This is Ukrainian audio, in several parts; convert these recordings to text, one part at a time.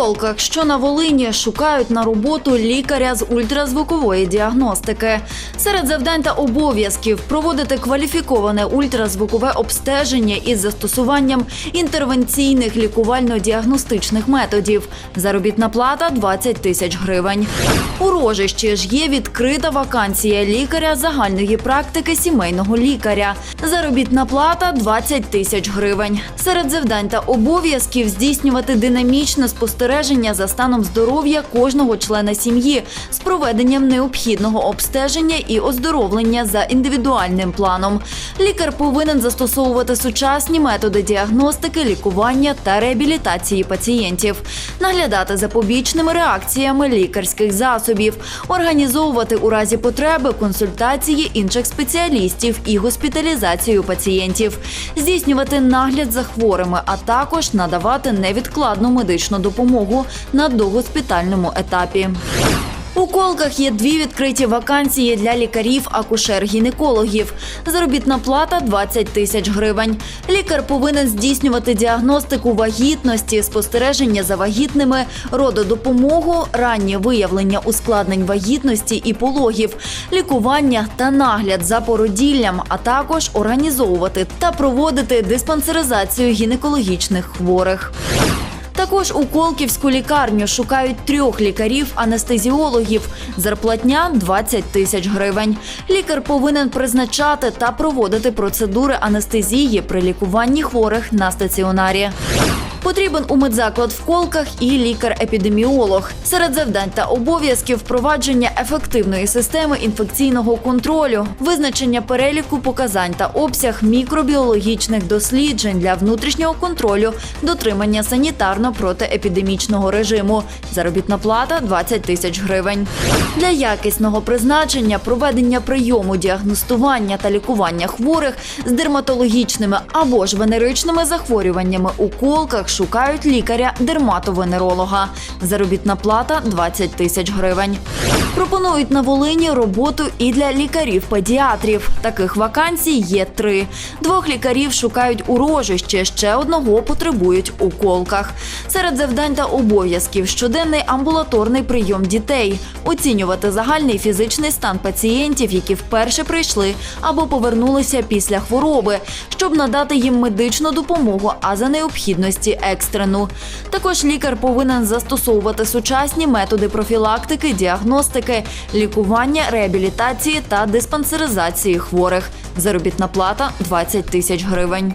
Колках, що на Волині, шукають на роботу лікаря з ультразвукової діагностики. Серед завдань та обов'язків проводити кваліфіковане ультразвукове обстеження із застосуванням інтервенційних лікувально-діагностичних методів. Заробітна плата 20 тисяч гривень. У Рожищі ж є відкрита вакансія лікаря загальної практики сімейного лікаря. Заробітна плата 20 тисяч гривень. Серед завдань та обов'язків здійснювати динамічне спостереження за станом здоров'я кожного члена сім'ї з проведенням необхідного обстеження і оздоровлення за індивідуальним планом. Лікар повинен застосовувати сучасні методи діагностики, лікування та реабілітації пацієнтів, наглядати за побічними реакціями лікарських засобів, організовувати у разі потреби консультації інших спеціалістів і госпіталізацію пацієнтів, здійснювати нагляд за хворими, а також надавати невідкладну медичну допомогу на догоспітальному етапі. У колках є дві відкриті вакансії для лікарів акушер-гінекологів. Заробітна плата 20 тисяч гривень. Лікар повинен здійснювати діагностику вагітності, спостереження за вагітними, рододопомогу, раннє виявлення ускладнень вагітності і пологів, лікування та нагляд за породіллям, а також організовувати та проводити диспансеризацію гінекологічних хворих. Також у Колківську лікарню шукають трьох лікарів-анестезіологів. Зарплатня 20 тисяч гривень. Лікар повинен призначати та проводити процедури анестезії при лікуванні хворих на стаціонарі. Потрібен у медзаклад в колках і лікар-епідеміолог. Серед завдань та обов'язків впровадження ефективної системи інфекційного контролю, визначення переліку показань та обсяг мікробіологічних досліджень для внутрішнього контролю, дотримання санітарно-протиепідемічного режиму. Заробітна плата 20 тисяч гривень. Для якісного призначення, проведення прийому, діагностування та лікування хворих з дерматологічними або ж венеричними захворюваннями у колках шукають лікаря-дерматовенеролога. Заробітна плата 20 тисяч гривень. Пропонують на Волині роботу і для лікарів-педіатрів. Таких вакансій є три. Двох лікарів шукають у рожищі, ще одного потребують у колках. Серед завдань та обов'язків щоденний амбулаторний прийом дітей, оцінювати загальний фізичний стан пацієнтів, які вперше прийшли або повернулися після хвороби, щоб надати їм медичну допомогу, а за необхідності екстрену. Також лікар повинен застосовувати сучасні методи профілактики, діагностики, лікування, реабілітації та диспансеризації хворих. Заробітна плата 20 тисяч гривень.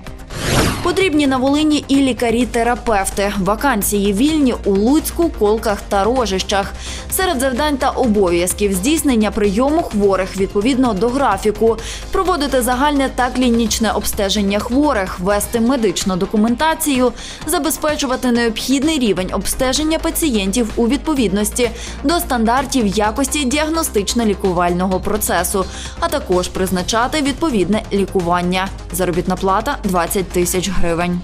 Потрібні на Волині і лікарі-терапевти. Вакансії вільні у Луцьку, Колках та Рожищах. Серед завдань та обов'язків здійснення прийому хворих відповідно до графіку, проводити загальне та клінічне обстеження хворих, вести медичну документацію, забезпечувати необхідний рівень обстеження пацієнтів у відповідності до стандартів якості діагностично-лікувального процесу, а також призначати відповідне лікування. Заробітна плата 20 тисяч гривень.